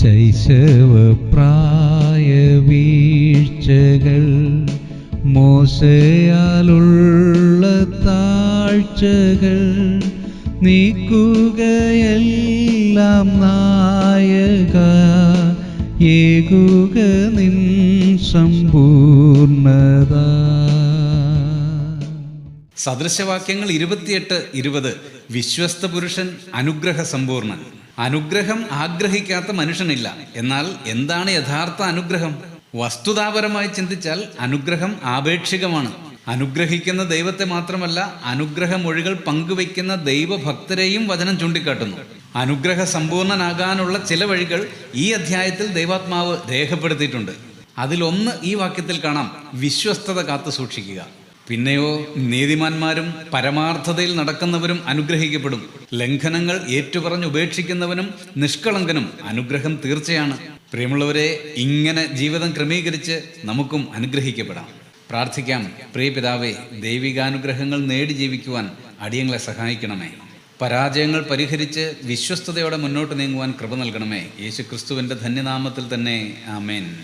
ശൈശവപ്രായ വീഴ്ചകൾ മോശയാലുള്ള താഴ്ചകൾ നീക്കുകയെല്ലാം നായക ഏകുക നിൻ സമ്പൂർണത. സദൃശവാക്യങ്ങൾ ഇരുപത്തിയെട്ട് ഇരുപത്. വിശ്വസ്ത പുരുഷൻ അനുഗ്രഹ സമ്പൂർണൻ അനുഗ്രഹം ആഗ്രഹിക്കാത്ത മനുഷ്യനില്ല. എന്നാൽ എന്താണ് യഥാർത്ഥ അനുഗ്രഹം? വസ്തുതാപരമായി ചിന്തിച്ചാൽ അനുഗ്രഹം ആപേക്ഷികമാണ്. അനുഗ്രഹിക്കുന്ന ദൈവത്തെ മാത്രമല്ല അനുഗ്രഹമൊഴികൾ പങ്കുവയ്ക്കുന്ന ദൈവഭക്തരെയും വചനം ചൂണ്ടിക്കാട്ടുന്നു. അനുഗ്രഹ സമ്പൂർണനാകാനുള്ള ചില വഴികൾ ഈ അധ്യായത്തിൽ ദൈവാത്മാവ് രേഖപ്പെടുത്തിയിട്ടുണ്ട്. അതിലൊന്ന് ഈ വാക്യത്തിൽ കാണാം. വിശ്വസ്തത കാത്തു സൂക്ഷിക്കുക പിന്നെയോ നീതിമാന്മാരും പരമാർത്ഥതയിൽ നടക്കുന്നവരും അനുഗ്രഹിക്കപ്പെടും. ലംഘനങ്ങൾ ഏറ്റുപറഞ്ഞ് ഉപേക്ഷിക്കുന്നവനും നിഷ്കളങ്കനും അനുഗ്രഹം തീർച്ചയാണ്. പ്രിയമുള്ളവരെ ഇങ്ങനെ ജീവിതം ക്രമീകരിച്ച് നമുക്കും അനുഗ്രഹിക്കപ്പെടാം. പ്രാർത്ഥിക്കാം പ്രിയ പിതാവേ ദൈവികാനുഗ്രഹങ്ങൾ നേടി ജീവിക്കുവാൻ അടിയങ്ങളെ സഹായിക്കണമേ. പരാജയങ്ങൾ പരിഹരിച്ച് വിശ്വസ്തയോടെ മുന്നോട്ട് നീങ്ങുവാൻ കൃപ നൽകണമേ. യേശു ക്രിസ്തുവിന്റെ ധന്യനാമത്തിൽ തന്നെ ആമേൻ.